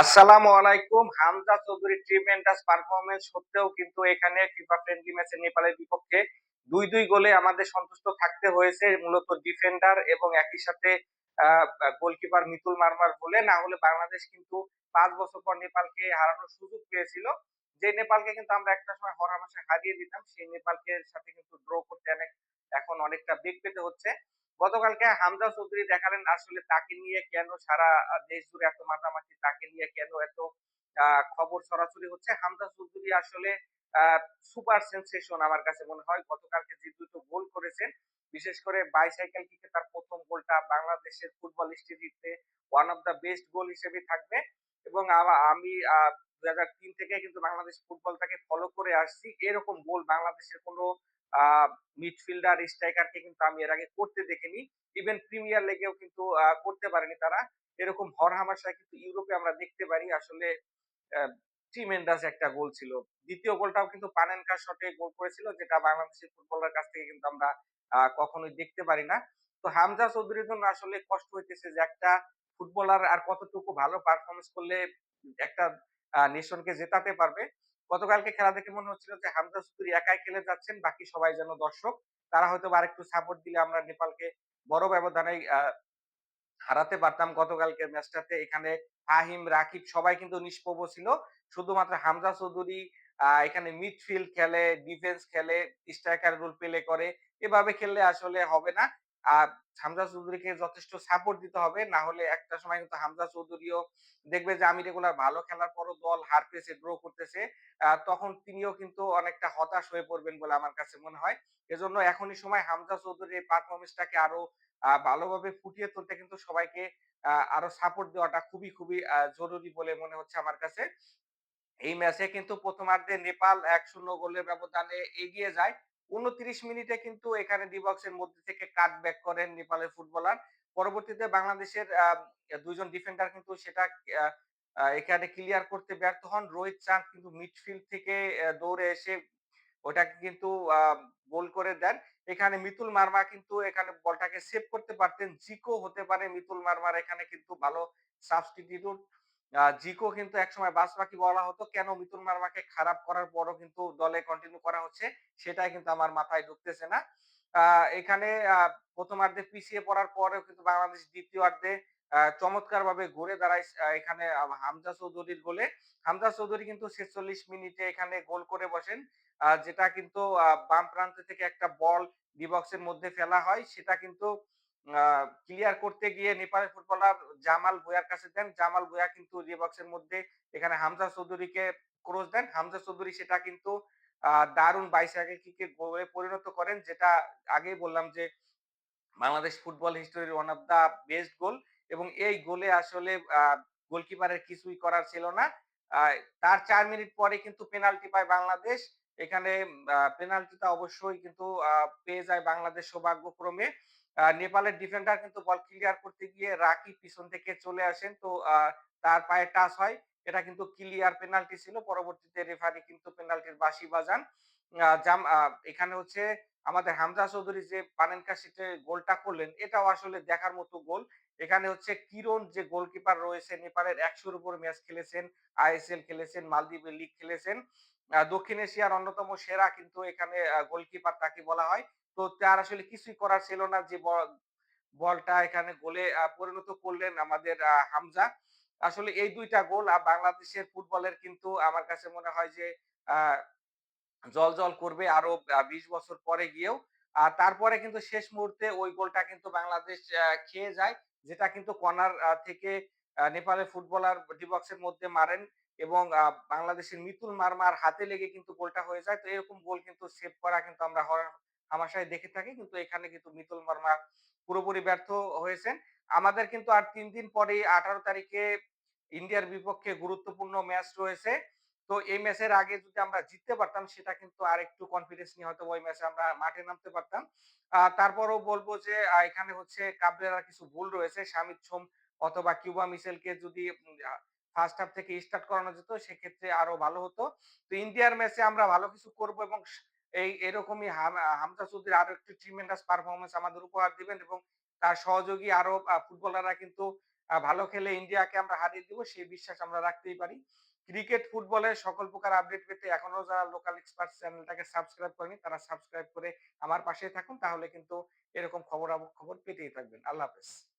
আসসালামু আলাইকুম। Hamza Chowdhury tremendous performance সত্ত্বেও কিন্তু এখানে ফিফা ফ্রেন্ডলি ম্যাচে নেপালের বিপক্ষে দুই দুই গোলে আমাদের সন্তুষ্ট থাকতে হয়েছে। মূলত ডিফেন্ডার এবং একই সাথে গোলকিপার মিতুল মারমার বলে না হলে বাংলাদেশ কিন্তু পাঁচ বছর পর নেপালকে হারানোর সুযোগ পেয়েছিল। যে নেপালকে কিন্তু আমরা একটা সময় হরামাসে হারিয়ে দিতাম, সেই নেপালকে সাথে কিন্তু ড্র করতে অনেক এখন অনেকটা বেগ পেতে হচ্ছে। গতকালকে হামজা চৌধুরী দেখালেন আসলে তাকে নিয়ে কেন সারা দেশ জুড়ে এত মাতামাতি, তাকে নিয়ে কেন এত খবর ছড়াছড়ি হচ্ছে? হামজা চৌধুরী আসলে সুপার সেন্সেশন আমার কাছে মনে হয়। গতকালকে যে দুটো গোল করেছেন, বিশেষ করে বাইসাইকেল কিকে তার প্রথম গোলটা বাংলাদেশের football হিস্ট্রিতে one of the best goal হিসেবে থাকবে। এবং আমা- দু হাজার তিন থেকে কিন্তু বাংলাদেশ ফুটবলটাকে ফলো করে আসছি। এরকম গোল বাংলাদেশের কোনো মিডফিল্ডার স্ট্রাইকারকে কিন্তু আমি এর আগে করতে দেখিনি। ইভেন প্রিমিয়ার লিগেও কিন্তু করতে পারেনি তারা। এরকম হরহামেশা কিন্তু ইউরোপে আমরা দেখতে পারি। আসলে ট্রিমেন্ডাস একটা গোল ছিল। দ্বিতীয় গোলটাও কিন্তু পানেনকা শটে গোল করেছিল, যেটা বাংলাদেশের ফুটবলার কাছ থেকে কিন্তু আমরা কখনোই দেখতে পারি না। তো হামজা চৌধুরীর জন্য আসলে কষ্ট হইতেছে যে একটা ফুটবলার আর কতটুকু ভালো পারফরমেন্স করলে একটা নেশনকে জেতাতে পারবে। গতকালকে খেলা দেখে মনে হচ্ছিল যে হামজা চৌধুরী একাই খেলে যাচ্ছেন, বাকি সবাই যেন দর্শক। তারা হয়তো আরেকটু সাপোর্ট দিলে আমরা নেপালকে বড় ব্যবধানে হারাতে পারতাম। গতকালকের ম্যাচটাতে এখানে ফাহিম, রাকিব সবাই কিন্তু নিষ্প্রভ ছিল। শুধুমাত্র হামজা চৌধুরী এখানে মিডফিল্ড খেলে ডিফেন্স খেলে স্ট্রাইকার রোল প্লে করে, এভাবে খেললে আসলে হবে না। আর হামজা চৌধুরীকে যথেষ্ট সাপোর্ট দিতে হবে। না হলে একটা সময় কিন্তু হামজা চৌধুরীও দেখবে যে, আমি রেগুলার ভালো খেলার পরও দল হারতেছে ড্র করতেছে। তখন তিনিও কিন্তু অনেকটা হতাশ হয়ে পড়বেন বলে আমার কাছে মনে হয়। এজন্য এখনই সময় হামজা চৌধুরীর এই পারফরমেন্সটাকে আরও ভালোভাবে ফুটিয়ে তুলতে কিন্তু সবাইকে আরও সাপোর্ট দেওয়াটা খুবই খুবই জরুরি বলে মনে হচ্ছে আমার কাছে। এই ম্যাচে কিন্তু প্রথমার্ধে নেপাল এক শূন্য গোলের ব্যবধানে এগিয়ে যায়। উনত্রিশ মিনিটে কিন্তু এখানে ডিবক্সের মধ্যে থেকে কাট ব্যাক করেন নেপালের ফুটবলার পরবর্তীতে বাংলাদেশের দুইজন ডিফেন্ডার কিন্তু সেটা এখানে ক্লিয়ার করতে ব্যর্থ হন। রোহিত চাঁদ কিন্তু মিডফিল্ড থেকে দৌড়ে এসে ওটাকে কিন্তু গোল করে দেন। এখানে মিতুল মার্মা কিন্তু এখানে বলটাকে সেভ করতে পারতেন। জিকো হতে পারে মিতুল মার্মার। এখানে কিন্তু ভালো সাবস্টিটিউট জিকো কিন্তু একসময় বাস পাখি বলা হতো, কেন মিতুল মার্মাকে খারাপ করার পরও কিন্তু দলে কন্টিনিউ করা হচ্ছে? সেটাই কিন্তু আমার মাথায় ঢুকতেছে না। এখানে প্রথমার্ধে পিছিয়ে পড়ার পরেও কিন্তু বাংলাদেশ দ্বিতীয়ার্ধে চমৎকার ভাবে ঘুরে দাঁড়ায় এখানে হামজা চৌধুরীর গোলে। হামজা চৌধুরী কিন্তু ছেচল্লিশ মিনিটে এখানে গোল করে বসেন। যেটা কিন্তু বাম প্রান্ত থেকে একটা বল ডি বক্সের মধ্যে ফেলা হয়, সেটা কিন্তু ক্লিয়ার করতে গিয়ে নেপালের ফুটবলার জামাল কাছে দেন। জামাল কিন্তু মধ্যে এখানে হামজা চৌধুরীকে ক্রস দেন। হামজা চৌধুরী সেটা কিন্তু দারুণ কিকে গোলে পরিণত করেন, যেটা আগেই বললাম যে Bangladesh football হিস্টোরির one of the best goal এবং এই গোলে আসলে গোলকিপারের কিছুই করার ছিল না। তার চার মিনিট পরে কিন্তু পেনাল্টি পায় বাংলাদেশ। এখানে পেনাল্টিটা অবশ্যই কিন্তু পেয়ে যায় বাংলাদেশ সৌভাগ্যক্রমে। নেপালের ডিফেন্ডার কিন্তু বল ক্লিয়ার করতে গিয়ে রাকি পিছন থেকে চলে আসেন। তো তার পায়ে টাচ হয়। এটা কিন্তু ক্লিয়ার পেনাল্টি ছিল। পরবর্তীতে রেফারি কিন্তু পেনাল্টির বাঁশি বাজান। জাম এখানে হচ্ছে আমাদের হামজা চৌধুরী যে পানেনকা সিটে গোলটা করলেন, এটাও আসলে দেখার মতো গোল। এখানে হচ্ছে কিরণ যে গোলকিপার রয়েছে, নেপালের একশোর উপর ম্যাচ খেলেছেন, আইএসএল খেলেছেন, মালদ্বীপের লিগ খেলেছেন। দক্ষিণ এশিয়ার অন্যতম সেরা কিন্তু এখানে গোলকিপার তাকে বলা হয়। তো তার আসলে কিছুই করার ছিল না যে বলটা এখানে গোলে পরিণত করলেন আমাদের হামজা। আসলে এই দুইটা গোল আহ, বাংলাদেশের ফুটবলের কিন্তু আমার কাছে মনে হয় যে জল জল করবে আরও বিশ বছর পরে গিয়েও। আর তারপরে কিন্তু শেষ মুহূর্তে ওই গোলটা কিন্তু বাংলাদেশ খেয়ে যায় যেটা কিন্তু কর্নার থেকে নেপালের ফুটবলার ডিবক্সের মধ্যে মারেন এবং বাংলাদেশের মিতুল মারমার হাতে লেগে কিন্তু গোলটা হয়ে যায়। তো এরকম গোল কিন্তু সেভ করা কিন্তু আমরা হামেশাই দেখে থাকি। কিন্তু এখানে কিন্তু মিতুল মারমা পুরোপুরি ব্যর্থ হয়েছেন। আমাদের কিন্তু আর তিন দিন পরে আঠারো তারিখে ইন্ডিয়ার বিপক্ষে গুরুত্বপূর্ণ ম্যাচ রয়েছে। তো এই ম্যাচের আগে যদি আমরা জিততে পারতাম, সেটা কিন্তু আর একটু কনফিডেন্স নিয়ে হয়তো ওই ম্যাচে আমরা মাঠে নামতে পারতাম। তারপরও বলব যে এখানে হচ্ছে কাবরেরার কিছু ভুল রয়েছে। শামিদ সোম অথবা কিউবা মিসেলকে যদি ফার্স্ট হাফ থেকে স্টার্ট করানো যেত, সেক্ষেত্রে আরও ভালো হতো। তো ইন্ডিয়ার ম্যাচে আমরা ভালো কিছু করব এবং এই এরকমই হাম- হামজা চৌধুরী আরও একটু ট্রিমেন্ডাস পারফরমেন্স আমাদের উপহার দিবেন এবং তার সহযোগী আরও ফুটবলাররা কিন্তু ভালো খেলে ইন্ডিয়াকে আমরা হারিয়ে দিব, সেই বিশ্বাস আমরা রাখতেই পারি। ক্রিকেট, ফুটবলের সকল প্রকার আপডেট পেতে এখনও যারা লোকাল এক্সপার্ট চ্যানেলটাকে সাবস্ক্রাইব করেনি, তারা সাবস্ক্রাইব করে আমার পাশে থাকুন, তাহলে কিন্তু এরকম খবর খবর পেতেই থাকবেন। আল্লাহ হাফেজ।